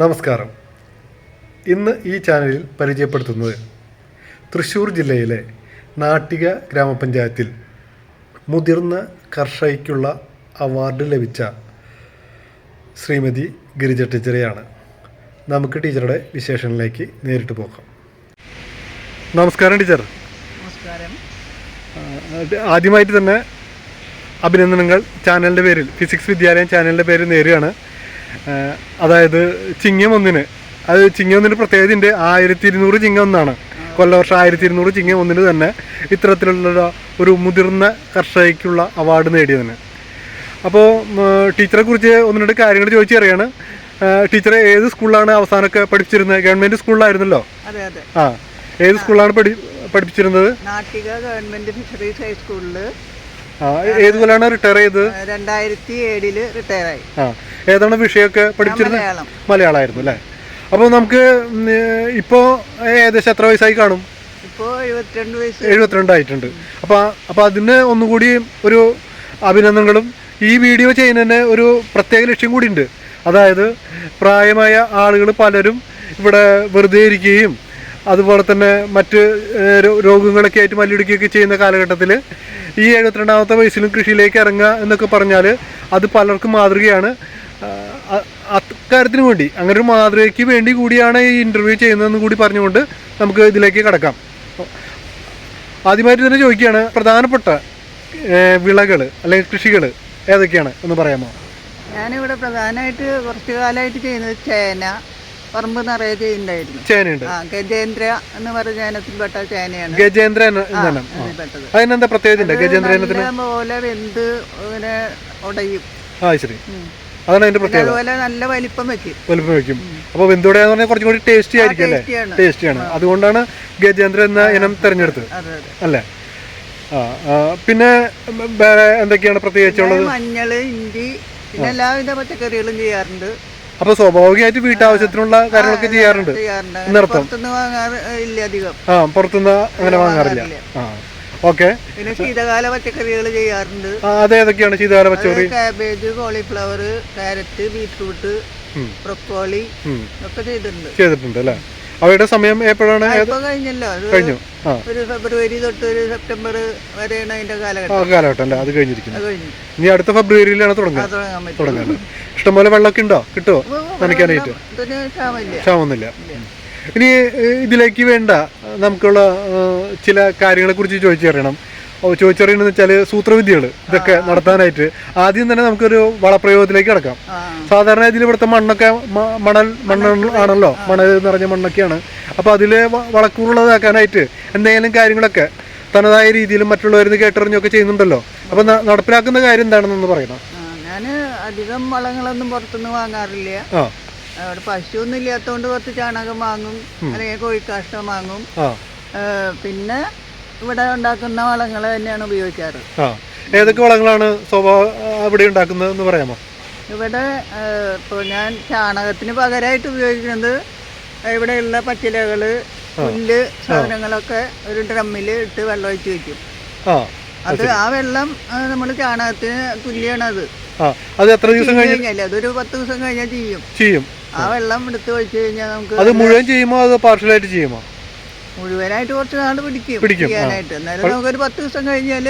നമസ്കാരം. ഇന്ന് ഈ ചാനലിൽ പരിചയപ്പെടുത്തുന്നത് തൃശ്ശൂർ ജില്ലയിലെ നാട്ടിക ഗ്രാമപഞ്ചായത്തിൽ മുതിർന്ന കർഷകയ്ക്കുള്ള അവാർഡ് ലഭിച്ച ശ്രീമതി ഗിരിജ ടീച്ചറെയാണ്. നമുക്ക് ടീച്ചറുടെ വിശേഷങ്ങളിലേക്ക് നേരിട്ട് പോകാം. നമസ്കാരം ടീച്ചർ. നമസ്കാരം. ആദ്യമായിട്ട് തന്നെ അഭിനന്ദനങ്ങൾ ചാനലിന്റെ പേരിൽ. ഫിസിക്സ് വിദ്യാലയം ചാനലിന്റെ പേരിൽ നേരുകയാണ്. അതായത് ചിങ്ങം ഒന്നിന് അത് ചിങ്ങമൊന്നിന് പ്രത്യേകത പ്രത്യേകതയുണ്ട്. ആയിരത്തി ഇരുന്നൂറ് ചിങ്ങം ഒന്നാണ് കൊല്ലവർഷം ആയിരത്തി ഇരുന്നൂറ് ചിങ്ങം ഒന്നിന് തന്നെ ഇത്തരത്തിലുള്ള ഒരു മുതിർന്ന കർഷകയ്ക്കുള്ള അവാർഡ് നേടിയതിന്. അപ്പോൾ ടീച്ചറെ കുറിച്ച് ഒന്ന് രണ്ട് കാര്യങ്ങൾ ചോദിച്ചറിയാണ് ടീച്ചറെ ഏത് സ്കൂളിലാണ് അവസാനമൊക്കെ പഠിപ്പിച്ചിരുന്നത്? ഗവൺമെന്റ് സ്കൂളിലായിരുന്നല്ലോ? ആ ഏത് സ്കൂളിലാണ് പഠി പഠിപ്പിച്ചിരുന്നത്? നാട്ടിക ഗവൺമെന്റ് ഫിഷറീസ് ഹൈസ്കൂളിൽ ഏത് കൊല്ലാണ് റിട്ടയർ ചെയ്തത്? രണ്ടായിരത്തി ഏഴിൽ റിട്ടയറായി. ആ ഏതാണ് വിഷയമൊക്കെ പഠിപ്പിച്ചിരുന്നത് മലയാളം. മലയാളമായിരുന്നു അല്ലേ? അപ്പോൾ നമുക്ക് ഇപ്പോൾ ഏകദേശം എത്ര വയസ്സായി കാണും? എഴുപത്തിരണ്ട് എഴുപത്തിരണ്ടായിട്ടുണ്ട് അപ്പോൾ അപ്പോൾ അതിന് ഒന്നുകൂടി ഒരു അഭിനന്ദനങ്ങളും ഈ വീഡിയോ ചെയ്യുന്നതിന് ഒരു പ്രത്യേക ലക്ഷ്യം കൂടി ഉണ്ട് അതായത് പ്രായമായ ആളുകൾ പലരും ഇവിടെ വെറുതെ ഇരിക്കുകയും അതുപോലെ തന്നെ മറ്റ് രോഗങ്ങളൊക്കെ ആയിട്ട് മല്ലിടിക്കുകയൊക്കെ ചെയ്യുന്ന കാലഘട്ടത്തിൽ ഈ എഴുപത്തിരണ്ടാമത്തെ വയസ്സിലും കൃഷിയിലേക്ക് ഇറങ്ങുക എന്നൊക്കെ പറഞ്ഞാൽ അത് പലർക്കും മാതൃകയാണ്. അക്കാര്യത്തിന് വേണ്ടി അങ്ങനെ ഒരു മാതൃകയ്ക്ക് വേണ്ടി കൂടിയാണ് ഈ ഇന്റർവ്യൂ ചെയ്യുന്നതെന്ന് കൂടി പറഞ്ഞുകൊണ്ട് നമുക്ക് ഇതിലേക്ക് കടക്കാം. ആദ്യമായിട്ട് തന്നെ ചോദിക്കുകയാണ് പ്രധാനപ്പെട്ട വിളകൾ അല്ലെങ്കിൽ കൃഷികൾ ഏതൊക്കെയാണ് ഒന്ന് പറയാമോ? ഞാനിവിടെ പ്രധാനമായിട്ട് കുറച്ച് കാലമായിട്ട് ചെയ്യുന്നത് ചേന പറമ്പ് നിറയെ ചെയ്യുന്നുണ്ടായിരുന്നു. ചേനയുണ്ട്. ഗജേന്ദ്ര എന്ന് പറഞ്ഞ ചേനത്തിൽപ്പെട്ട ചേനയാണ്. ഗജേന്ദ്ര എന്ന- അതിനെന്താ പ്രത്യേകത ഗജേന്ദ്ര പോലെ വെന്ത് ഇങ്ങനെ ഉടയും. ആ ശരി. അതാണ് അതിന്റെ പ്രത്യേകത. അതുപോലെ നല്ല വലിപ്പം വെക്കും. വലുപ്പം വെക്കും. അപ്പോൾ വെന്തോടെയാന്ന് പറഞ്ഞാൽ കുറച്ചും കൂടി ടേസ്റ്റി ആയിരിക്കും അല്ലേ? ടേസ്റ്റിയാണ് അതുകൊണ്ടാണ് ഗജേന്ദ്ര എന്ന ഇനം തിരഞ്ഞെടുത്തത്. അല്ലേ? ആ പിന്നെ വേറെ എന്തൊക്കെയാണ് പ്രത്യേകിച്ചുള്ളത്? മഞ്ഞൾ ഇഞ്ചി പിന്നെ എല്ലാവിധ പച്ചക്കറികളും ചെയ്യാറുണ്ട്. അപ്പോൾ സ്വാഭാവികമായിട്ട് വീട്ടാവശ്യത്തിനുള്ള കാര്യങ്ങളൊക്കെ ചെയ്യാറുണ്ട്. നിർത്തം ഇല്ല അധികം. ആ പുറത്തുനിന്ന് അങ്ങനെ വാങ്ങാറില്ല. ആ. ഓക്കെ. പിന്നെ ശീതകാല പച്ചക്കറികൾ ചെയ്യാറുണ്ട്. അതേതൊക്കെയാണ് ശീതകാല പച്ചക്കറി? Cabbage cauliflower carrot beetroot. Broccoli. ഒക്കെ ചെയ്തിട്ടുണ്ട്. ചെയ്തിട്ടുണ്ട് അല്ലേ? അവയുടെ സമയം എപ്പോഴാണ് കഴിഞ്ഞല്ലോ. അത് കഴിഞ്ഞു. ഒരു ഫെബ്രുവരി തൊട്ട് ഒരു സെപ്റ്റംബർ വരെയാണ് അതിന്റെ കാലഘട്ടം. കാലഘട്ടം അല്ലേ? അത് കഴിഞ്ഞിരിക്കുന്നു. അത് കഴിഞ്ഞു. ഇനി അടുത്ത ഫെബ്രുവരിയിലാണ് തുടങ്ങുക. അത് തുടങ്ങാൻ ഇഷ്ടംപോലെ വെള്ളമൊക്കെ ഉണ്ടോ? കിട്ടുമോ നനയ്ക്കാനായിട്ട്? ക്ഷാമൊന്നുമില്ല ഇനി ഇതിലേക്ക് വേണ്ട. നമുക്കുള്ള ചില കാര്യങ്ങളെ കുറിച്ച് ചോദിച്ചറിയണം. ചോദിച്ചറിയണമെന്ന് വെച്ചാൽ സൂത്രവിദ്യകൾ ഇതൊക്കെ നടത്താനായിട്ട്. ആദ്യം തന്നെ നമുക്കൊരു വളപ്രയോഗത്തിലേക്ക് കിടക്കാം. സാധാരണ ഇതിൽ ഇവിടുത്തെ മണ്ണൊക്കെ മണൽ മണ്ണ് ആണല്ലോ? മണൽ നിറഞ്ഞ മണ്ണൊക്കെയാണ്. അപ്പോൾ അതിൽ വളക്കൂറുള്ളതാക്കാനായിട്ട് എന്തെങ്കിലും കാര്യങ്ങളൊക്കെ തനതായ രീതിയിലും മറ്റുള്ളവരിൽ നിന്ന് കേട്ടറിഞ്ഞൊക്കെ ചെയ്യുന്നുണ്ടല്ലോ? അപ്പോൾ നടപ്പിലാക്കുന്ന കാര്യം എന്താണെന്നൊന്ന് പറയണം. ഞാൻ അധികം വളങ്ങളൊന്നും പുറത്തുനിന്ന് വാങ്ങാറില്ല. അവിടെ പശുവൊന്നും ഇല്ലാത്തതുകൊണ്ട് കുറച്ച് ചാണകം വാങ്ങും അല്ലെങ്കിൽ കോഴിക്കാഷ്ടം വാങ്ങും. പിന്നെ ഇവിടെ ഉണ്ടാക്കുന്ന വളങ്ങൾ തന്നെയാണ് ഉപയോഗിക്കാറ്. ഏതൊക്കെ വളങ്ങളാണ് ഇവിടെ ഉണ്ടാക്കുന്നതെന്ന് പറയാമോ? ഇവിടെ ഇപ്പോൾ ഞാൻ ചാണകത്തിന് പകരമായിട്ട് ഉപയോഗിക്കുന്നത് ഇവിടെയുള്ള പച്ചിലകൾ പുല്ല് സാധനങ്ങളൊക്കെ ഒരു ഡ്രമ്മിൽ ഇട്ട് വെള്ളം ഒഴിച്ച് വെക്കും. അത് ആ വെള്ളം നമ്മൾ ചാണകത്തിന് തുല്യമാണ് അത് അത് എത്ര ദിവസം കഴിഞ്ഞ് കഴിഞ്ഞാൽ അതൊരു പത്ത് ദിവസം കഴിഞ്ഞാൽ ചെയ്യും ചെയ്യും ആ വെള്ളം എടുത്ത് ഒഴിച്ചു കഴിഞ്ഞാൽ നമുക്ക് അത് മുഴുവൻ ചെയ്യുമോ അത് പാർഷ്യലായിട്ട് ചെയ്യുമോ? മുഴുവനായിട്ട് കുറച്ച് നാൾ പിടിക്കും പിടിക്കും, ആ. ചെയ്യാനായിട്ട് എന്നാലും നമുക്കൊരു പത്ത് ദിവസം കഴിഞ്ഞാൽ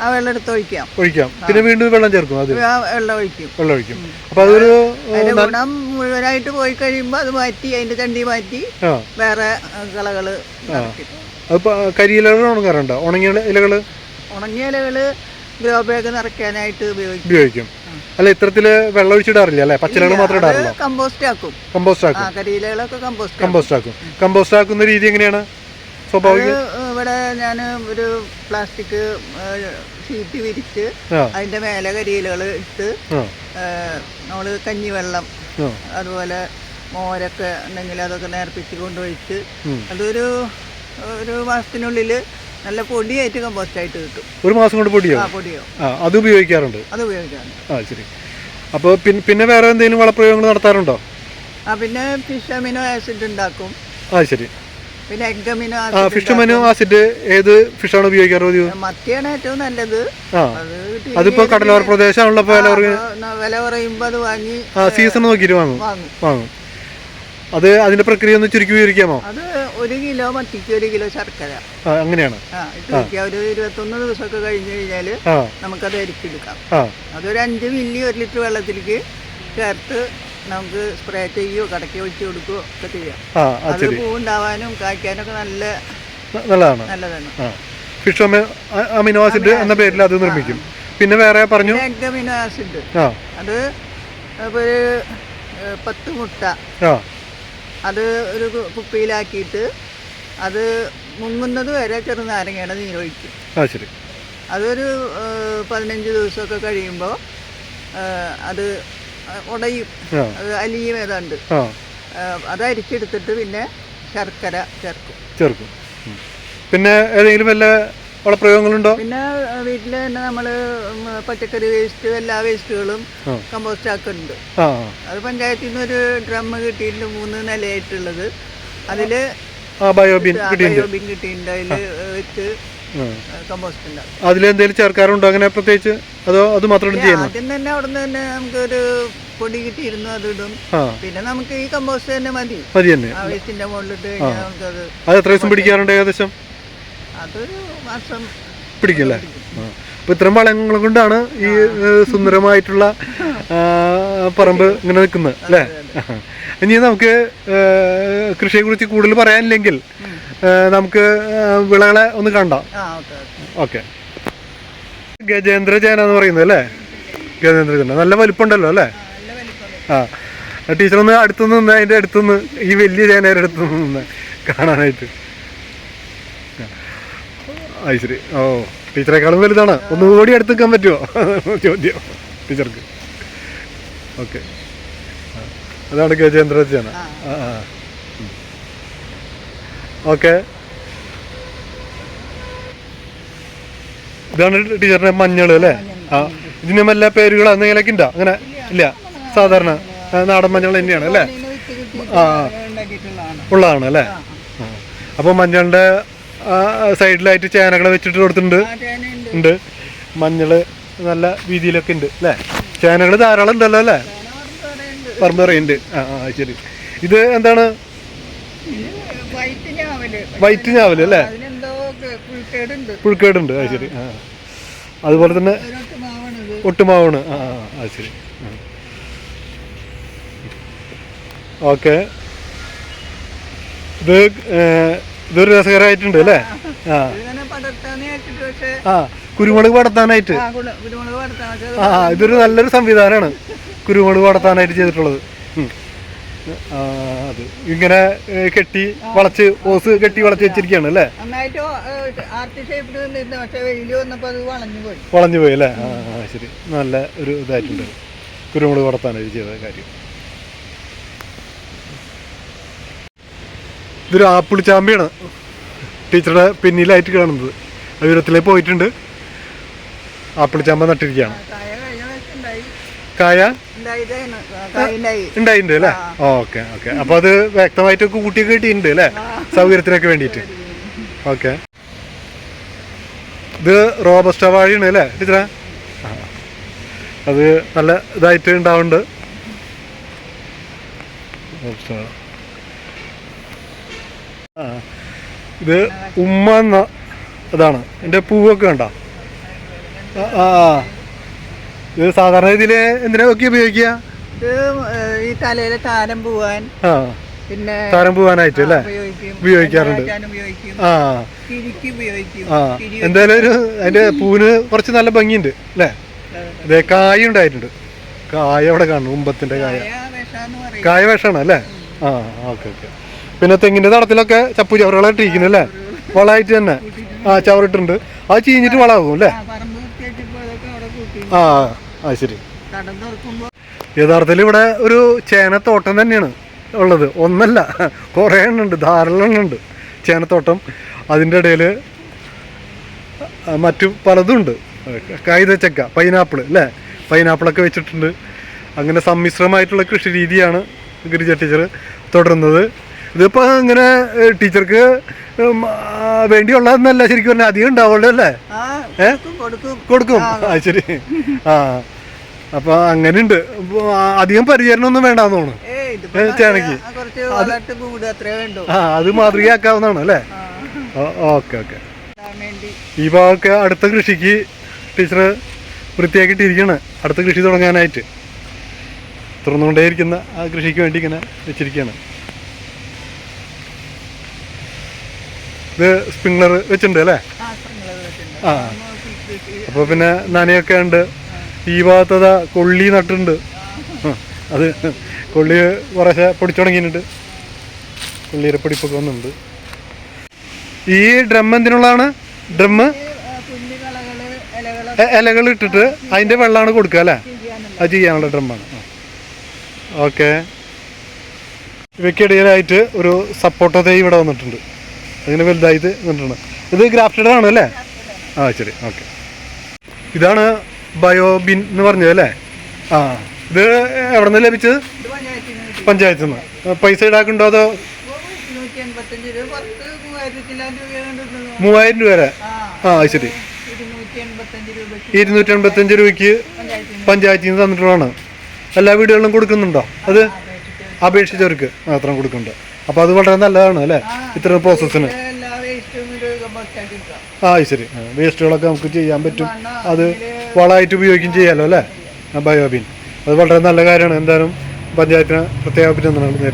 ആ വെള്ളം എടുത്ത് ഒഴിക്കാം. ഒഴിക്കാം. പിന്നെ വീണ്ടും വെള്ളം ചേർക്കും അത്. ആ വെള്ളം ഒഴിക്കും. വെള്ളം ഒഴിക്കും. അപ്പോൾ അതൊരു അതിന്റെ ഗുണം മുഴുവനായിട്ട് പോയി കഴിയുമ്പോൾ അത് മാറ്റി അതിന്റെ ചണ്ടി മാറ്റി ആ. വേറെ കളകൾ അത് കരിയിലകൾ ഉണങ്ങാറുണ്ടോ? ഉണങ്ങിയ ഇലകൾ ഉണങ്ങിയ ഇലകൾ ഗ്രോ ബാഗ് നിറയ്ക്കാനായിട്ട് ഉപയോഗിക്കും. ഉപയോഗിക്കും. അല്ല ഇത്തരത്തിൽ വെള്ളം ഒഴിച്ചിടാറില്ല? അല്ലേ? പച്ചിലകൾ മാത്രം ഇടാറുള്ളൂ കമ്പോസ്റ്റ് ആക്കും. കമ്പോസ്റ്റ് ആക്കും. കരിയിലകളൊക്കെ കമ്പോസ്റ്റ് ആക്കും. കമ്പോസ്റ്റ് ആക്കും. കമ്പോസ്റ്റ് ആക്കുന്ന രീതി എങ്ങനെയാണ്? സ്വാഭാവിക. ഇവിടെ ഞാൻ ഒരു പ്ലാസ്റ്റിക് ഷീറ്റ് വിരിച്ച് അതിന്റെ മേലെ കരിയിലകൾ ഇട്ട് നമ്മൾ കഞ്ഞിവെള്ളം അതുപോലെ മോരൊക്കെ ഉണ്ടെങ്കിൽ അതൊക്കെ നേർപ്പിച്ച് കൊണ്ടുപോയിട്ട്. അതൊരു ഒരു മാസത്തിനുള്ളിൽ നല്ല പൊടിയായിട്ട് കമ്പോസ്റ്റ് ആയിട്ട് കിട്ടും. ഒരു മാസം കൊണ്ട് പൊടിയോ? പൊടിയോ. ആ അത് ഉപയോഗിക്കാറുണ്ട്? അത് ഉപയോഗിക്കാറുണ്ട്. ആ ശരി. അപ്പോൾ പിന്നെ വേറെ എന്തെങ്കിലും വളപ്രയോഗങ്ങൾ നടത്താറുണ്ടോ? ആ പിന്നെ ഫിഷ് അമിനോ ആസിഡ് ഉണ്ടാക്കും. ആ ശരി. പിന്നെ egg amino ah acid fish amino acid ഏത് ഫിഷാണ് ഉപയോഗിക്കാറ് മത്തിയാണ് ഏറ്റവും നല്ലത്. ആ. അതിപ്പോ കടലോര പ്രദേശമാണല്ലോ വില കുറയുമ്പോൾ അത് വാങ്ങി ആ സീസൺ നോക്കിയിട്ട് വാങ്ങും. വാങ്ങും. അത് അതിന്റെ പ്രക്രിയ ഒന്ന് ചുരുക്കി വിവരിക്കാമോ? അത് ഒരു കിലോ മത്തിക്ക് ഒരു കിലോ ശർക്കര. അങ്ങനെയാണ്. ഇട്ട് ഒന്ന് ഒരു ഇരുപത്തൊന്ന് ദിവസമൊക്കെ കഴിഞ്ഞു കഴിഞ്ഞാൽ നമുക്കത് അരിച്ചെടുക്കാം. അതൊരു അഞ്ച് മില്ലി ഒരു ലിറ്റർ വെള്ളത്തിലേക്ക് ചേർത്ത് നമുക്ക് സ്പ്രേ ചെയ്യുകയോ കടക്കി ഒഴിച്ച് കൊടുക്കുകയോ ഒക്കെ ചെയ്യാം. അത് പൂവുണ്ടാവാനും കായ്ക്കാനൊക്കെ നല്ല നല്ലതാണ്. നല്ലതാണ്. ഫിഷ് അമി അമിനോ ആസിഡ് എന്ന പേരിൽ അത് നിർമ്മിക്കും. പിന്നെ വേറെ പറഞ്ഞു? അമിനോ ആസിഡ് അത് ഒരു പത്ത് മുട്ട. അത് ഒരു കുപ്പിയിലാക്കിയിട്ട് അത് മുങ്ങുന്നത് വരെ ചെറുനാരങ്ങയുടെ നീരൊഴിക്കും. ആ ശരി. അതൊരു പതിനഞ്ച് ദിവസമൊക്കെ കഴിയുമ്പോൾ അത് ഉടയും അത് അലിയും ഏതാണ്ട്. അത് അരിച്ചെടുത്തിട്ട് പിന്നെ ശർക്കര ചേർക്കും. ചേർക്കും. പിന്നെ ഏതെങ്കിലും വല്ല വളപ്രയോഗങ്ങളുണ്ടോ പിന്നെ വീട്ടിൽ തന്നെ നമ്മൾ പച്ചക്കറി വേസ്റ്റ് എല്ലാ വേസ്റ്റുകളും കമ്പോസ്റ്റ് ആക്കുന്നുണ്ട്. അത് പഞ്ചായത്തിൽ നിന്ന് ഒരു ഡ്രം കിട്ടിയിട്ടുണ്ട് മൂന്ന് നിലയായിട്ടുള്ളത്. അതിൽ ബയോബിൻ കിട്ടിയിട്ടുണ്ട്. ബയോബിൻ കിട്ടിയിട്ടുണ്ട്. അതിൽ വെച്ച്. കമ്പോസ്റ്റ് ഉണ്ടാക്കും. അതിലെന്തെങ്കിലും ചേർക്കാറുണ്ടോ അങ്ങനെ പ്രത്യേകിച്ച്? അതോ അത് മാത്രം ആദ്യം തന്നെ അവിടെ തന്നെ നമുക്കൊരു പൊടി കിട്ടിയിരുന്നു അത് ഇടും. പിന്നെ നമുക്ക് ഈ കമ്പോസ്റ്റ് തന്നെ മതി. മതി തന്നെ. വേസ്റ്റിന്റെ മുകളിലിട്ട് കഴിഞ്ഞാൽ നമുക്കത് അത് എത്ര ദിവസം പിടിക്കാറുണ്ട് ഏകദേശം? അതൊരു പിടിക്കല്ലേ. അപ്പൊ ഇത്തരം വളങ്ങൾ കൊണ്ടാണ് ഈ സുന്ദരമായിട്ടുള്ള പറമ്പ് ഇങ്ങനെ നിൽക്കുന്നത് അല്ലേ? ഇനി നമുക്ക് കൃഷിയെ കുറിച്ച് കൂടുതൽ പറയാനില്ലെങ്കിൽ നമുക്ക് വിളകളെ ഒന്ന് കണ്ടാം? ഓക്കെ ഗജേന്ദ്ര ചേന എന്ന് പറയുന്നത് അല്ലേ? ഗജേന്ദ്ര ചേന. നല്ല വലിപ്പമുണ്ടല്ലോ അല്ലേ? ആ ടീച്ചർ ഒന്ന് അടുത്തുനിന്ന് നിന്ന് അതിന്റെ അടുത്തുനിന്ന് ഈ വലിയ ചേനയുടെ അടുത്തുനിന്ന് കാണാനായിട്ട്. അത് ശരി. ഓ ടീച്ചറെക്കാളും വലുതാണ്. ഒന്നുകൂടി അടുത്ത് നിൽക്കാൻ പറ്റുമോ? ചോദ്യം. ടീച്ചർക്ക്. ഓക്കെ. അതാണ് കെ ചേന ആ ആ. ഓക്കെ. ഇതാണ് ടീച്ചറിന്റെ മഞ്ഞൾ അല്ലേ? ആ. ഇതിന് എല്ലാ പേരുകൾ എന്തെങ്കിലൊക്കെ ഉണ്ടോ? അങ്ങനെ? ഇല്ല. സാധാരണ നാടൻ മഞ്ഞൾ തന്നെയാണ് അല്ലേ? ആ ഉള്ളതാണ് അല്ലേ? അപ്പൊ അപ്പോൾ മഞ്ഞളുടെ സൈഡിലായിട്ട് ചേനകൾ വെച്ചിട്ട് കൊടുത്തിട്ടുണ്ട്. ഉണ്ട്. മഞ്ഞൾ നല്ല രീതിയിലൊക്കെ ഉണ്ട് അല്ലേ? ചേനകൾ ധാരാളം ഉണ്ടല്ലോ അല്ലേ? പറമ്പ് പറയുന്നുണ്ട് ആ ആ ശരി. ഇത് എന്താണ്? വൈറ്റ് ഞാവൽ. അല്ലേ? പുഴുക്കേടുണ്ട്. ആ ശരി. ആ. അതുപോലെ തന്നെ ഒട്ടുമാവാണ്. ആ ആ ശരി. ഓക്കെ. ഇത് ഇതൊരു രസകരമായിട്ടുണ്ട് അല്ലേ? ആ. ആ. കുരുമുളക് പടത്താനായിട്ട് ആ ഇതൊരു നല്ലൊരു സംവിധാനമാണ്. കുരുമുളക് പടത്താനായിട്ട് ചെയ്തിട്ടുള്ളത്. ആ അത്. ഇങ്ങനെ കെട്ടി വളച്ച് ഓസ് കെട്ടി വളച്ച് വെച്ചിരിക്കുകയാണ് അല്ലേ? വളഞ്ഞു പോയി. അല്ലേ? ആ ആ, ശരി. നല്ല ഒരു ഇതായിട്ടുണ്ട്. കുരുമുളക് പടത്താനായിട്ട് ചെയ്ത കാര്യം. ഇതൊരു ആപ്പിൾ ചാമ്പിയാണ്. ടീച്ചറുടെ പിന്നിലായിട്ട് കാണുന്നത്. ഉയരത്തിലേക്ക് പോയിട്ടുണ്ട്. ആപ്പിൾ ചാമ്പ നട്ടിരിക്കുകയാണ്. കായ ഉണ്ടായിട്ടുണ്ട് അല്ലേ? Okay okay. അപ്പോൾ അത് വ്യക്തമായിട്ട് കൂട്ടിയൊക്കെ കിട്ടിയിട്ടുണ്ട് അല്ലേ? സൗകര്യത്തിനൊക്കെ വേണ്ടിയിട്ട്. ഓക്കെ. ഇത് റോബസ്റ്റ വാഴയാണ് അല്ലേ ടീച്ചറ. അത് നല്ല ഇതായിട്ട് ഉണ്ടാവുന്നുണ്ട്. റോബസ്റ്റ വാഴ. ഇത് ഉമ്മ എന്ന ഇതാണ്. എന്റെ പൂവൊക്കെ ഉണ്ടോ ആ. ഇത് സാധാരണ രീതിയിൽ എന്തിനാ ഒക്കെ ഉപയോഗിക്കുക? ഈ തലയിലെ താരം പോവാൻ. പിന്നെ താരം പോവാനായിട്ട് അല്ലേ? ഉപയോഗിക്കും. ഉപയോഗിക്കാറുണ്ട്. ആ. ആ. എന്തായാലും ഒരു അതിന്റെ പൂവിന് കുറച്ച് നല്ല ഭംഗിയുണ്ട് അല്ലേ? അതെ. കായ ഉണ്ടായിട്ടുണ്ട്. കായ അവിടെ കാണുന്നു ഉമ്പത്തിന്റെ കായ. കായ വിഷമാണ് അല്ലേ? ആ ഓക്കെ ഓക്കെ. പിന്നെ തെങ്ങിന്റെ തടത്തിലൊക്കെ ചപ്പു ചവറുകളായിട്ടിരിക്കുന്നു അല്ലേ? വളമായിട്ട് തന്നെ. ആ ചവറിട്ടുണ്ട്. അത് ചീഞ്ഞിട്ട് വളമാകും അല്ലേ? ആ, ആ ശരി. യഥാർത്ഥത്തിൽ ഇവിടെ ഒരു ചേനത്തോട്ടം തന്നെയാണ് ഉള്ളത്. ഒന്നല്ല കുറേ എണ്ണുണ്ട് ധാരാളം എണ്ണുണ്ട് ചേനത്തോട്ടം. അതിന്റെ ഇടയിൽ മറ്റു പലതും ഉണ്ട്. കൈതച്ചക്ക പൈനാപ്പിൾ അല്ലേ? പൈനാപ്പിളൊക്കെ വെച്ചിട്ടുണ്ട്. അങ്ങനെ സമ്മിശ്രമായിട്ടുള്ള കൃഷി രീതിയാണ് ഗിരിജ ടീച്ചർ തുടരുന്നത്. ഇതിപ്പോൾ ഇങ്ങനെ ടീച്ചർക്ക് വേണ്ടിയുള്ളതെന്നല്ല ശരിക്കും പറഞ്ഞാൽ അധികം ഉണ്ടാവുള്ളൂ അല്ലേ? കൊടുക്കും ആ ശരി. ആ. അപ്പൊ അങ്ങനെയുണ്ട്. അധികം പരിചരണമൊന്നും വേണ്ടാന്ന് തോന്നുന്നു. ഇതിപ്പോ ചേനയ്ക്ക്. ആ, അത് മാതൃകയാക്കാവുന്നതാണ് അല്ലേ? Okay okay. ഈ ഭാഗമൊക്കെ അടുത്ത കൃഷിക്ക് ടീച്ചർ വൃത്തിയാക്കിയിട്ടിരിക്കുകയാണ് അടുത്ത കൃഷി തുടങ്ങാനായിട്ട്. തുറന്നുകൊണ്ടേയിരിക്കുന്ന ആ കൃഷിക്ക് വേണ്ടി ഇങ്ങനെ വെച്ചിരിക്കുകയാണ് ഇത് സ്പ്രിംഗ്ലർ വെച്ചിട്ടുണ്ട് അല്ലേ? ആ അപ്പോൾ പിന്നെ നനയൊക്കെ ഉണ്ട്. ഈ ഭാഗത്തതാ കൊള്ളി നട്ടുണ്ട് അത് കൊള്ളി കുറേശ്ശെ പൊടിച്ചു തുടങ്ങിയിട്ടുണ്ട്. കൊള്ളിയുടെ പൊടിപ്പൊക്കെ വന്നിട്ടുണ്ട്. ഈ ഡ്രം എന്തിനുള്ളതാണ്? ഡ്രം ഇലകൾ ഇട്ടിട്ട് അതിന്റെ വെള്ളമാണ് കൊടുക്കുക അല്ലേ? അത് ചെയ്യാനുള്ള ഡ്രമ്മാണ് ഓക്കെ ഇവയ്ക്കിടയിലായിട്ട് ഒരു സപ്പോർട്ടോ തൈ ഇവിടെ വന്നിട്ടുണ്ട്. അങ്ങനെ വലുതായിട്ട് നിന്നിട്ടുണ്ട് ഇത് ഗ്രാഫ്റ്റഡ് ആണ് അല്ലേ? ആ ശരി. ഓക്കെ. ഇതാണ് ബയോബിൻ എന്ന് പറഞ്ഞത് അല്ലേ? ആ ഇത് എവിടെ നിന്ന് ലഭിച്ചത്? പഞ്ചായത്തിൽ നിന്ന്. പൈസ ഈടാക്കുണ്ടോ അതോ? മൂവായിരം രൂപ വരെ ആ. ശരി. ഇരുന്നൂറ്റി എൺപത്തഞ്ച് രൂപയ്ക്ക് രൂപയ്ക്ക് പഞ്ചായത്തിൽ നിന്ന് തന്നിട്ടുള്ളതാണ്. എല്ലാ വീടുകളിലും കൊടുക്കുന്നുണ്ടോ? അത് അപേക്ഷിച്ച് അപേക്ഷിച്ചവർക്ക് മാത്രം കൊടുക്കുന്നുണ്ട്. അപ്പോൾ അത് വളരെ നല്ലതാണ് അല്ലേ? ഇത്ര പ്രോസസ്സിന്. ആ ശരി. വേസ്റ്റുകളൊക്കെ നമുക്ക് ചെയ്യാൻ പറ്റും. അത് വളമായിട്ട് ഉപയോഗിക്കുകയും ചെയ്യാമല്ലോ അല്ലേ? ബയോബിൻ. അത് വളരെ നല്ല കാര്യമാണ്. എന്തായാലും പഞ്ചായത്തിന് പ്രത്യേക അഭിനന്ദനങ്ങൾ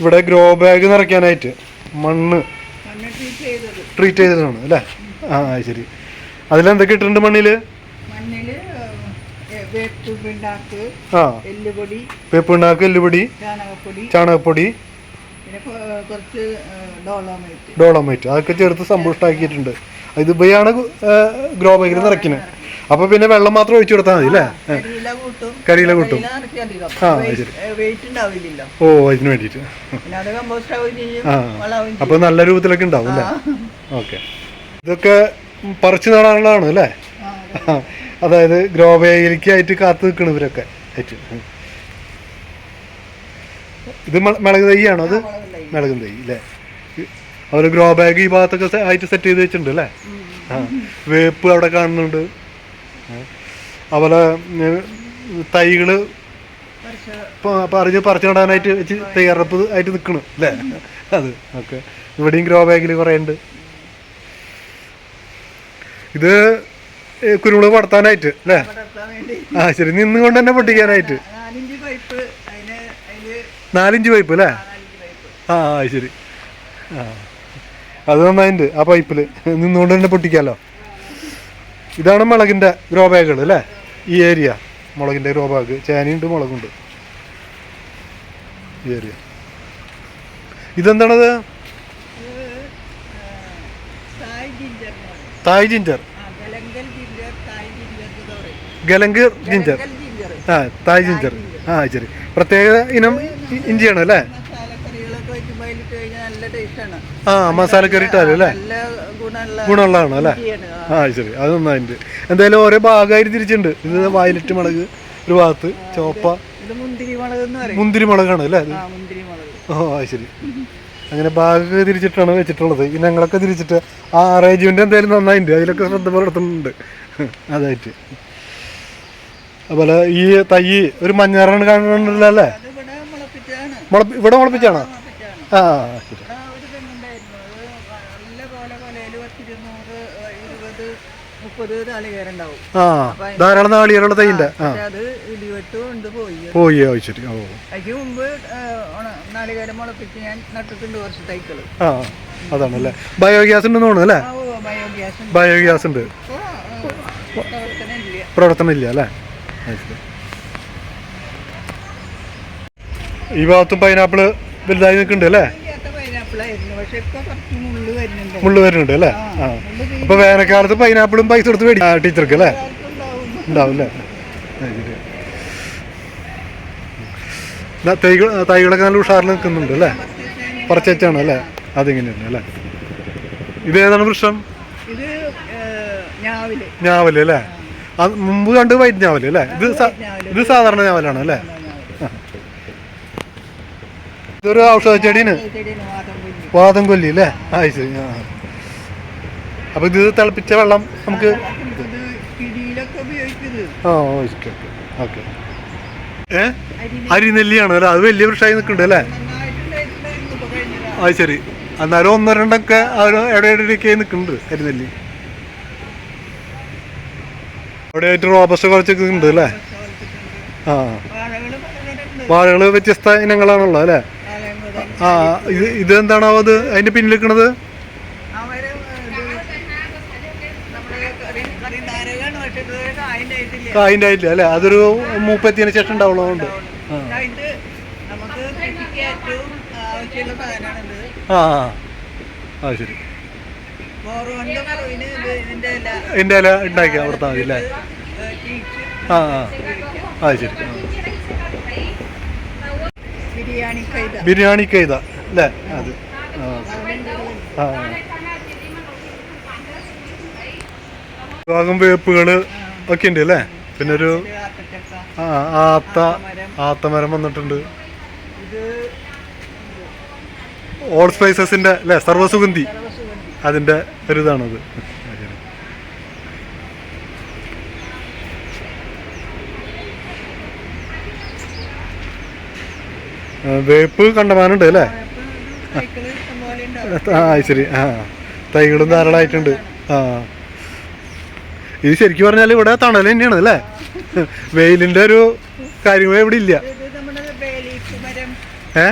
ഇവിടെ ഗ്രോ ബാഗ് നിറയ്ക്കാനായിട്ട് മണ്ണ് ട്രീറ്റ് ചെയ്തത്. ട്രീറ്റ് ചെയ്തതാണ് അല്ലേ? ആ ആ, ശരി. അതിലെന്തൊക്കെ ഇട്ടിട്ടുണ്ട് മണ്ണിൽ മണ്ണിൽ ഏ, വേപ്പ് പിണ്ണാക്ക് ആ. എല്ലുപൊടി വേപ്പിണ്ണാക്ക് എല്ലുപൊടി ചാണകപ്പൊടി. ഡോളോമൈറ്റ്. അതൊക്കെ ചേർത്ത് സമ്പുഷ്ടാക്കിയിട്ടുണ്ട്. ഇത് ഇവയാണ് ഗ്രോ ബാഗിൽ നിറയ്ക്കുന്നത് അപ്പൊ പിന്നെ വെള്ളം മാത്രം ഒഴിച്ചു കൊടുത്താൽ മതി അല്ലേ? കരിയില കൂട്ടും. ആ, ശരി. ഓ അതിന് വേണ്ടിട്ട് അപ്പൊ ആ നല്ല രൂപത്തിലൊക്കെ ഉണ്ടാവും അല്ലേ. ഓക്കെ. ഇതൊക്കെ പറിച്ചു നടാനുള്ളതാണ് അല്ലേ. അതായത് ഗ്രോ ബാഗിലേക്ക് ആയിട്ട് കാത്തു നിൽക്കണം ഇവരൊക്കെ. ഇത് മിളക് തൈയാണോ അത്? മുളകും തൈ. അല്ലേ അവർ ഗ്രോ ബാഗ് ഈ ഭാഗത്തൊക്കെ ആയിട്ട് സെറ്റ് ചെയ്ത് വെച്ചിട്ടുണ്ട് അല്ലേ ആ വേപ്പ് അവിടെ കാണുന്നുണ്ട്. അതുപോലെ തൈകൾ പറഞ്ഞ് പറിച്ച് നടാനായിട്ട് വെച്ച് തയ്യാറെടുപ്പ് ആയിട്ട് നിൽക്കണം അല്ലേ അത് ഓക്കെ. ഇവിടെയും ഗ്രോ ബാഗിൽ കുറേ ഉണ്ട് ഇത് കുരുമുളക് പടത്താനായിട്ട് അല്ലേ? ആ ശരി. നിന്നുകൊണ്ട് തന്നെ പൊട്ടിക്കാനായിട്ട്. നാലിഞ്ച് പൈപ്പ് അല്ലേ? ആ ശരി. ആ അത് നന്നായിട്ടുണ്ട് ആ പൈപ്പിൽ നിന്നുകൊണ്ട് തന്നെ പൊട്ടിക്കാലോ. ഇതാണ് മുളകിന്റെ ഗ്രോ ബാഗുകൾ അല്ലേ? ഈ ഏരിയ. മുളകിന്റെ ഗ്രോ ബാഗ്. ചേനയുണ്ട് മുളകുണ്ട്. ഈ ഏരിയ. ഇതെന്താണത്? ഇത് തായ് ജിഞ്ചർ എന്ന് പറയും തായ് ജിഞ്ചർ ആ ഗലങ്കൽ ജിഞ്ചർ തായ് ജിഞ്ചർ എന്ന് ഗലങ്ക് ജിഞ്ചർ ആ തായ് ജിഞ്ചർ ആ ശരി. പ്രത്യേക ഇനം ഇഞ്ചിയാണ് അല്ലേ? ആ മസാലക്കറി ഇട്ടാലും അല്ലേ? നല്ല ഗുണമുള്ള ഗുണമുള്ളതാണ് അല്ലേ? ആ. ശരി. അത് നന്നായിട്ടുണ്ട് എന്തായാലും ഓരോ ഭാഗമായിട്ട് തിരിച്ചിട്ടുണ്ട്. ഇത് വയലറ്റ് മുളക് ഒരു ഭാഗത്ത് ചോപ്പ. മുന്തിരി മുളകാണ് അല്ലേ ഓ അത് ശരി. അങ്ങനെ ഭാഗമൊക്കെ തിരിച്ചിട്ടാണ് വെച്ചിട്ടുള്ളത്. ഈ ഞങ്ങളൊക്കെ തിരിച്ചിട്ട് ആ അറേഞ്ച്മെന്റ് എന്തായാലും നന്നായിട്ടുണ്ട് അതിലൊക്കെ ശ്രദ്ധ പുലർത്തുന്നുണ്ട്. അതായിട്ട്. അതുപോലെ ഈ തൈ ഒരു മഞ്ഞ കാണുന്നുണ്ടല്ലോ അത് ഇവിടെ മുളപ്പിച്ചാണ്? ആ ശരി. ധാരാളം നാളികളുടെ തൈന്റെ പോയി. ഓ ശരി. ഓ. ആ അതാണല്ലേ. ബയോഗ്യാസ് ഉണ്ടെന്ന് തോന്നുന്നു അല്ലേ? ബയോഗ്യാസ് ഉണ്ട്. പ്രവർത്തനം ഇല്ല അല്ലേ. ഈ ഭാഗത്തും പൈനാപ്പിൾ വലുതായി നിൽക്കുന്നുണ്ട് അല്ലേ? മുള്ളു വരുന്നുണ്ട്. അല്ലേ? ആ അപ്പൊ വേനൽക്കാലത്ത് പൈനാപ്പിളും പൈസ കൊടുത്ത് മേടി ടീച്ചർക്ക് അല്ലേ? ഉണ്ടാവും അല്ലേ? തൈകൾ തൈകളൊക്കെ നല്ല ഉഷാറിൽ നിൽക്കുന്നുണ്ട് അല്ലേ? പറിച്ചാണ് അല്ലേ? അതിങ്ങനെയാണ് അല്ലേ? ഇതേതാണ് വൃക്ഷം ഞാവൽ അല്ലേ? അത് മുമ്പ് കണ്ട് വൈറ്റ് ഞാവൽ അല്ലേ? ഇത് ഇത് സാധാരണ ഞാവലാണ് അല്ലേ? ഇതൊരു ഔഷധ ചെടീന്. വാദം കൊല്ലി. അല്ലേ? ആ ശരി ആ. അപ്പൊ ഇത് തിളപ്പിച്ച വെള്ളം നമുക്ക് ആ ഓക്കെ ഓക്കെ. ഏ? അരിനെല്ലിയാണ് അല്ലേ? അത് വലിയ വൃക്ഷമായി നിൽക്കുന്നുണ്ട് അല്ലേ? അത് ശരി. എന്നാലും ഒന്നോ രണ്ടൊക്കെ എവിടെ എവിടെയൊക്കെ നിൽക്കുന്നുണ്ട് അരിനെല്ലി. അവിടെ ആയിട്ട് റോബസ്റ്റ് കുറച്ചൊക്കെ ഉണ്ട് അല്ലേ? ആ. വാഴകൾ വ്യത്യസ്ത ഇനങ്ങളാണുള്ളത് അല്ലേ? ആ ഇത് ഇത് എന്താണോ അത്? അതിന്റെ പിന്നിൽ നിൽക്കുന്നത് ആയിട്ടില്ല അതിന്റെ ആയില്ല അല്ലേ? അതൊരു മൂപ്പത്തിന് ശേഷം ഉണ്ടാവുള്ളതുകൊണ്ട്. ആ. ആ ശരി ബോറുകൊണ്ട് കറുവിന് ഇത് ഇതിന്റെ ഇല ഇതിന്റെ ഇല ഉണ്ടാക്കി അവിടുത്തെ മതി അല്ലേ ആ ആ. അത് ശരി. ബിരിയാണി കൈത. അല്ലേ അത്. ആ. വിഭാഗം വേപ്പുകൾ ഒക്കെ ഉണ്ട് അല്ലേ പിന്നെ ഒരു ആത്ത ആത്തമരം വന്നിട്ടുണ്ട്. ഓൾ സ്പൈസസിന്റെ അല്ലേ സർവസുഗന്ധി. സർവസുഗന്ധി അതിന്റെ ഒരു ഇതാണത് വേപ്പ് കണ്ടമാനുണ്ട് അല്ലേ? ആ ശരി. ആ തൈകളും ധാരാളമായിട്ടുണ്ട്. ആ. ഇത് ശരിക്കും പറഞ്ഞാൽ ഇവിടെ തണൽ തന്നെയാണ് അല്ലേ? വെയിലിന്റെ ഒരു കാര്യങ്ങൾ ഇവിടെ ഇല്ല. ഏ?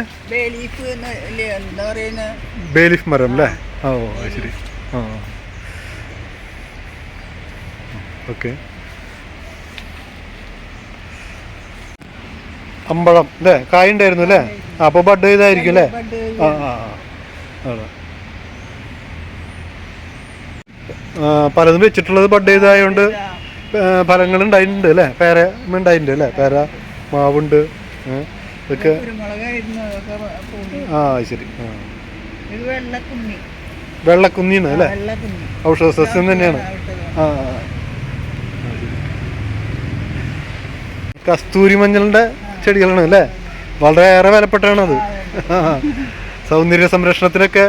ബേലിഫ് മരം അല്ലേ? ഓ ശരി. ആ. ഓക്കെ. അമ്പഴം അല്ലേ? കായ ഉണ്ടായിരുന്നു അല്ലേ? അപ്പോൾ അപ്പൊ ബഡ് ചെയ്തായിരിക്കും അല്ലേ? ആ ആ. പലതും വെച്ചിട്ടുള്ളത് ബഡ് ചെയ്തായതുകൊണ്ട് ഫലങ്ങൾ ഉണ്ടായിട്ടുണ്ട് അല്ലേ? പേര ഉണ്ടായിട്ടുണ്ട് അല്ലേ? പേര മാവുണ്ട് ഇതൊക്കെ ആ ശരി. ആ. വെള്ളക്കുന്നിന്ന് അല്ലേ? ഔഷധ സസ്യം തന്നെയാണ്. ആ. കസ്തൂരി മഞ്ഞളിന്റെ ചെടികളാണ് അല്ലേ? വളരെയേറെ വിലപ്പെട്ടാണ് അത്. സൗന്ദര്യ സംരക്ഷണത്തിനൊക്കെ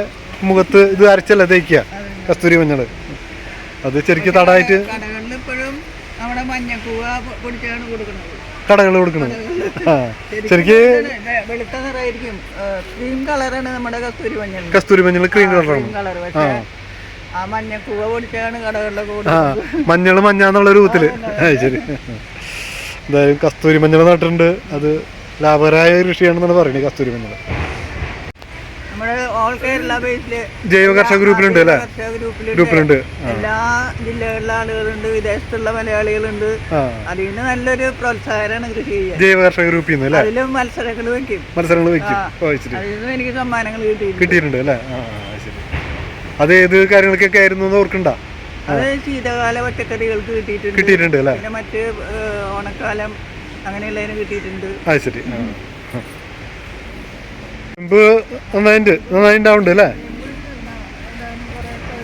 മുഖത്ത് ഇത് അരച്ചല്ലേ തേക്കുക കസ്തൂരി മഞ്ഞൾ അത് ശരിക്കും തടായിട്ട് കടകളിൽ ഇപ്പോഴും നമ്മുടെ മഞ്ഞക്കൂവ പൊടിച്ചാണ് കൊടുക്കുന്നത്. കടകൾ കൊടുക്കണത് ആ ശരിക്ക് വെളുത്ത ക്രീം കളറാണ് നമ്മുടെ കസ്തൂരി മഞ്ഞൾ കസ്തൂരി മഞ്ഞൾ ക്രീം കളറാണ് ആ. മഞ്ഞക്കൂവ പൊടിച്ചാണ് കടകളിലൊക്കെ കൊടുക്കുന്നത്. മഞ്ഞൾ മഞ്ഞാന്നുള്ള രൂപത്തിൽ. ആ ശരി. എന്തായാലും കസ്തൂരി മഞ്ഞൾ നട്ടിട്ടുണ്ട്. അത് ലാഭകരമായ കൃഷിയാണെന്നാണ് പറയുന്നത് കസ്തൂരി മഞ്ഞൾ. നമ്മുടെ ഓൾ കേരള ബേസിൽ ജൈവ കർഷക ഗ്രൂപ്പിലുണ്ട് അല്ലേ? കർഷക ഗ്രൂപ്പിലുണ്ട്. ഗ്രൂപ്പിലുണ്ട്. എല്ലാ ജില്ലകളിലെ ആളുകളുണ്ട് വിദേശത്തുള്ള മലയാളികളുണ്ട്. അതിന് നല്ലൊരു പ്രോത്സാഹനമാണ് കൃഷി ചെയ്യാൻ ജൈവ കർഷക ഗ്രൂപ്പിൽ നിന്ന് അല്ലേ? അതിലും മത്സരങ്ങൾ വെക്കും മത്സരങ്ങൾ വെക്കും ഓ ശരി. അതിൽ നിന്നും എനിക്ക് സമ്മാനങ്ങൾ കിട്ടിയിട്ടുണ്ട്. കിട്ടിയിട്ടുണ്ട് അല്ലേ? ആ ആ, ശരി. അത് ഏത് കാര്യങ്ങൾക്കൊക്കെ ആയിരുന്നു എന്ന് ഓർക്കണ്ട. അത് ശീതകാല പച്ചക്കറികൾക്ക് കിട്ടിയിട്ടുണ്ട്. കിട്ടിയിട്ടുണ്ട് അല്ലേ? പിന്നെ മറ്റ് ഏഹ്, ഓണക്കാലം അങ്ങനെയുള്ളതിന് കിട്ടിയിട്ടുണ്ട്. അത് ശരി. ആ. മുമ്പ് നന്നായിട്ട് നന്നായിട്ടുണ്ടാവുന്നുണ്ട് അല്ലേ?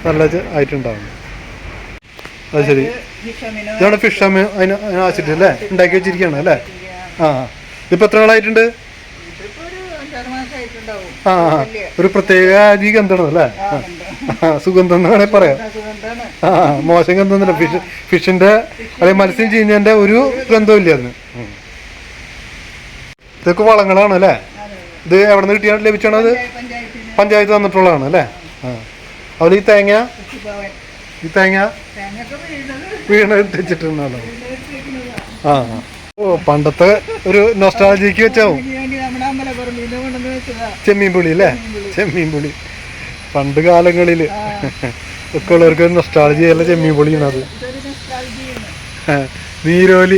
നല്ല ആയിട്ടുണ്ടാവുന്നു അത് ശരി. ഇതാണ് ഫിഷ് അമ്മ അല്ലേ? ഉണ്ടാക്കി വെച്ചിരിക്കുകയാണ് അല്ലേ? ആ ഇതിപ്പോൾ എത്ര നാളായിട്ടുണ്ട്? ആ. ഒരു പ്രത്യേക അരി ഗന്ധമാണ് അല്ലേ? സുഗന്ധം എന്ന് പറയാം. ആ മോശം ഗന്ധമൊന്നുമില്ല. ഫിഷ് ഫിഷിന്റെ അല്ലെങ്കിൽ മത്സ്യം ചെയ്യുന്നതിന്റെ ഒരു ഗന്ധമില്ല അതിന്. ഇതൊക്കെ വളങ്ങളാണ് അല്ലേ? ഇത് എവിടെ നിന്ന് കിട്ടിയാണ് ലഭിച്ചാണ് അത് പഞ്ചായത്ത് തന്നിട്ടുള്ളതാണ് അല്ലേ? ആ. അതുപോലെ ഈ തേങ്ങ? ഈ തേങ്ങ? വീഴുന്നത് ആ. ഓ പണ്ടത്തെ ഒരു നൊസ്റ്റാളജിക്ക് വെച്ചാവും. ചെമ്മീൻ പുളി അല്ലേ? ചെമ്മീൻ പുളി. പണ്ട് കാലങ്ങളിൽ ഒക്കെ ഉള്ളവർക്ക് നൊസ്റ്റാളജി അല്ല ചെമ്മീൻ പുളിയാണ് അത് നീരോലി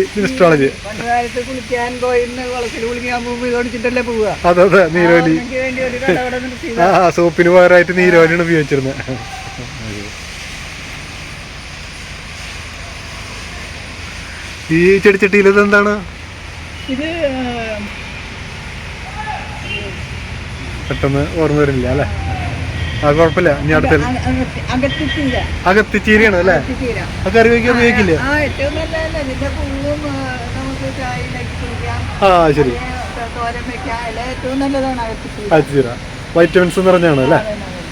പണ്ട് കുളിക്കാൻ പോയിന്ന് കുളത്തിൽ കുളിക്കാൻ പോകുമ്പോൾ പോവുക? അതെ അതെ നീരോലി. ആ സോപ്പിന് പകരമായിട്ട് നീരോലിയാണ് ഉപയോഗിച്ചിരുന്നത് ഈ ചെടിച്ചട്ടിയിൽ ഇത് എന്താണ് ഇത് പെട്ടെന്ന് ഓർമ്മ വരുന്നില്ല അല്ലേ? ആ കുഴപ്പമില്ല. ഇനി അടുത്ത അകത്തിച്ചീര അകത്തിച്ചീരയാണ് അല്ലേ? അത് ആ കറി വയ്ക്കാൻ ഉപയോഗിക്കില്ല? ആ ശരി. അകത്തിച്ചീര വൈറ്റമിൻസ് നിറഞ്ഞാണ് അല്ലേ?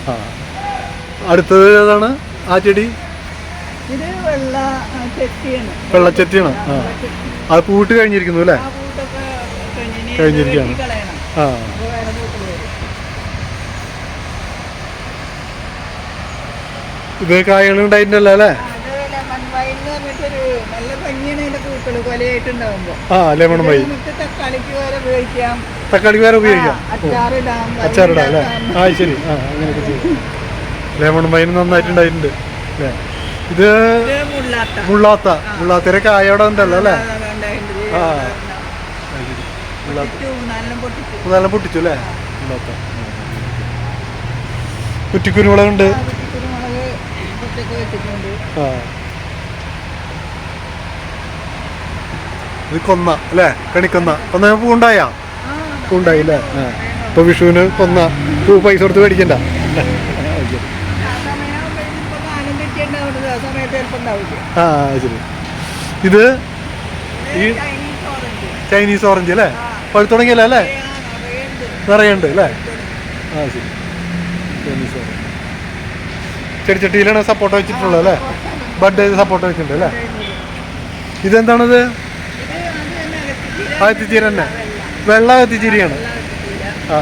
ആ. അടുത്തത് ഏതാണ്? ആ ചെടി? വെള്ളച്ചെത്തിയാണ് ആ അത് പൂട്ട് കഴിഞ്ഞിരിക്കുന്നു അല്ലേ? കഴിഞ്ഞിരിക്കുകയാണ്. ആ അപ്പോൾ വേറെ പൂക്കൾ വരും ഇത് കായകൾ ഉണ്ടായിട്ടുണ്ടല്ലോ അല്ലേ ആ ലെമൺ വൈ തക്കാളി വേറെ ഉപയോഗിക്കാം അച്ചാറിടാം അല്ലേ ആ ശരി ആ അങ്ങനെയൊക്കെ ചെയ്യും ലെമൺ വൈൻ നന്നായിട്ടുണ്ടായിട്ടുണ്ട് അല്ലേ ഇത് മുള്ളാത്ത മുള്ളാത്ത മുള്ളാത്തരെ കായോടെ ഉണ്ടല്ലോ അല്ലേ ആ, നല്ല പൊട്ടിച്ചു അല്ലേ മുള്ളാത്ത കുറ്റിക്കുരുമുളകുണ്ട് വെച്ചിട്ടുണ്ട്. ഇത് കൊന്ന അല്ലേ? കണിക്കൊന്ന കൊന്ന. പൂണ്ടായ? പൂണ്ടായി അല്ലേ? ഇപ്പൊ വിഷുവിന് കൊന്ന പൂ പൈസ കൊടുത്ത് മേടിക്കണ്ട. ആ ശരി. ഇത് ഈ ചൈനീസ് ഓറഞ്ച് ചൈനീസ് ഓറഞ്ച് അല്ലേ? പഴുത്തുടങ്ങിയല്ലേ അല്ലേ നിറയുണ്ട് അല്ലേ? ആ ശരി. Chinese orange. ചെടിച്ചട്ടിയിലാണ് സപ്പോർട്ട് വെച്ചിട്ടുള്ളത് അല്ലേ? ബഡ് ചെയ്ത് സപ്പോർട്ട് വെച്ചിട്ടുണ്ട് അല്ലേ? ഇതെന്താണത്? ആത്തിച്ചീര തന്നെ. വെള്ള എത്തിച്ചീരിയാണ്. ആ.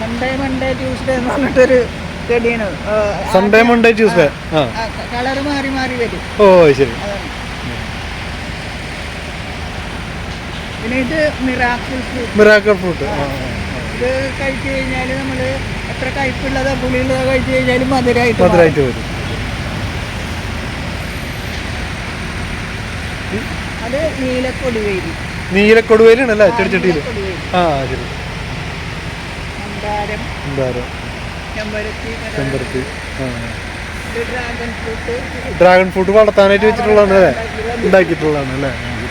സൺഡേ മൺഡേ ട്യൂസ്ഡേ എന്ന് പറഞ്ഞിട്ടൊരു ചെടിയാണ് സൺഡേ മൺഡേ ട്യൂസ്ഡേ ആ കളർ മാറി മാറി വരും. ഓ ശരി. പിന്നെ ഇത് മിറാക്കിൾ ഫ്രൂട്ട് മിറാക്കൽ ഫ്രൂട്ട് ആ. ഇത് കഴിച്ചു കഴിഞ്ഞാൽ നമ്മൾ എത്ര കയ്പുള്ളതോ പുളിയുള്ളതോ കഴിച്ചു കഴിഞ്ഞാലും മധുരമായിട്ട്. മധുരമായിട്ട് വരും അത് നീലക്കൊടുവേരി. നീലക്കൊടുവേലാണ് അല്ലേ ചെടിച്ചട്ടിയിൽ ആ ശരി. ചെമ്പരത്തി ഡ്രാഗൺ ഫ്രൂട്ട് വളർത്താനായിട്ട് വെച്ചിട്ടുള്ളതാണ് അല്ലേ? ഉണ്ടാക്കിയിട്ടുള്ളതാണ് അല്ലേ ആ, ശരി.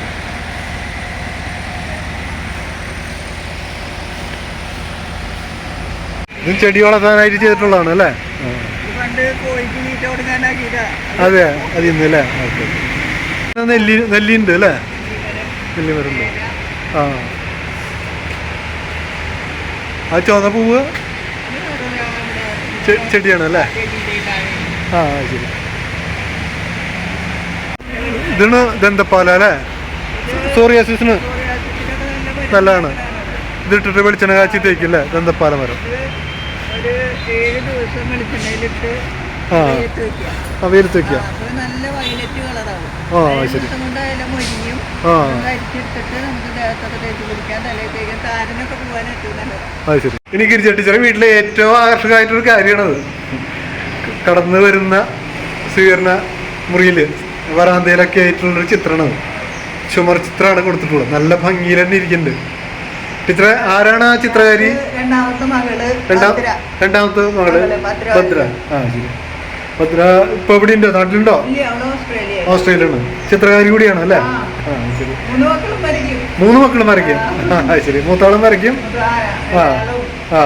ഇത് ചെടി വളർത്താനായിട്ട് ചെയ്തിട്ടുള്ളതാണ് അല്ലേ? അതെ അത് ഇന്ന് അല്ലേ? നെല്ലി നെല്ലിയുണ്ട് അല്ലേ? നെല്ലി വരുന്നുണ്ട് ആ. ആ ചുവന്ന പൂവ്? ചെടിയാണ് അല്ലേ? ആ ശരി. ഇതാണ് ദന്തപ്പാല അല്ലേ? സോറിയാസിന് നല്ലതാണ്. ഇതിട്ടിട്ട് വെളിച്ചെണ്ണ കാച്ചി തേക്കില്ലേ ദന്തപ്പാല മരം. ഒരു ഏഴ് ദിവസം വെളിച്ചെണ്ണയിലിട്ട് ആ. വെയിലത്ത് വെക്കുക. നല്ല വയലറ്റ് കളറാവും. ആ ശരി. കൊണ്ട് മൊരിഞ്ഞും നമുക്ക് ദേഹത്തൊക്കെ തേച്ച് കുടിക്കാൻ തലയിൽ തേക്കാൻ താരനൊക്കെ പോകാൻ ഏറ്റവും നല്ലതാണ് അത് ശരി. എനിക്ക് ടീച്ചറെ വീട്ടിലെ ഏറ്റവും ആകർഷകമായിട്ടൊരു കാര്യമാണത് കടന്നു വരുന്ന സ്വീകരണ മുറിയിൽ വരാന്തയിലൊക്കെ ആയിട്ടുള്ളൊരു ചിത്രമാണ്. ചുമർ ചിത്രമാണ് കൊടുത്തിട്ടുള്ളത്. നല്ല ഭംഗിയിൽ തന്നെ ഇരിക്കുന്നുണ്ട്. ടീച്ചറെ ആരാണ് ആ ചിത്രകാരി? രണ്ടാമത്തെ മകൾ. രണ്ടാമത്തെ മകൾ ഭദ്ര. ആ ശരി. ഭദ്ര ഇപ്പൊ എവിടെ ഉണ്ടോ നാട്ടിലുണ്ടോ? ഇല്ല ഓസ്ട്രേലിയ ഓസ്ട്രേലിയാണ് ചിത്രകാരി കൂടിയാണ് അല്ലേ? ആ. ശരി. മൂന്ന് മക്കളും വരയ്ക്കും ആ. ശരി. മൂത്താളും വരയ്ക്കും ആ. ആ.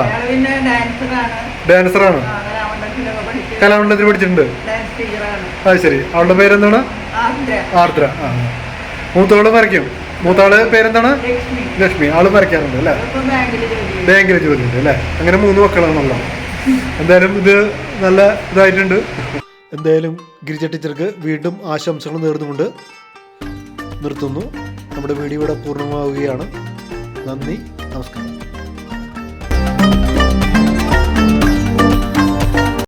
ഡാൻസറാണ്. കലാമണ്ഡലത്തിൽ പഠിച്ചിട്ടുണ്ട്. ആ ശരി. അവളുടെ പേരെന്താണ്? ആർദ്ര. ആ. മൂത്തോളം വരയ്ക്കും മൂത്താൾ പേരെന്താണ്? ലക്ഷ്മി. ആൾ വരയ്ക്കാറുണ്ട് അല്ലേ? ബാങ്കിലെ ജോലി ഉണ്ട് അല്ലേ? അങ്ങനെ മൂന്ന് മക്കളാണല്ലോ എന്തായാലും ഇത് നല്ല ഇതായിട്ടുണ്ട്. എന്തായാലും ഗിരിജ ടീച്ചർക്ക് വീണ്ടും ആശംസകൾ നേർന്നുകൊണ്ട് നിർത്തുന്നു. നമ്മുടെ വീഡിയോ ഇവിടെ പൂർണമാവുകയാണ്. നന്ദി. നമസ്കാരം.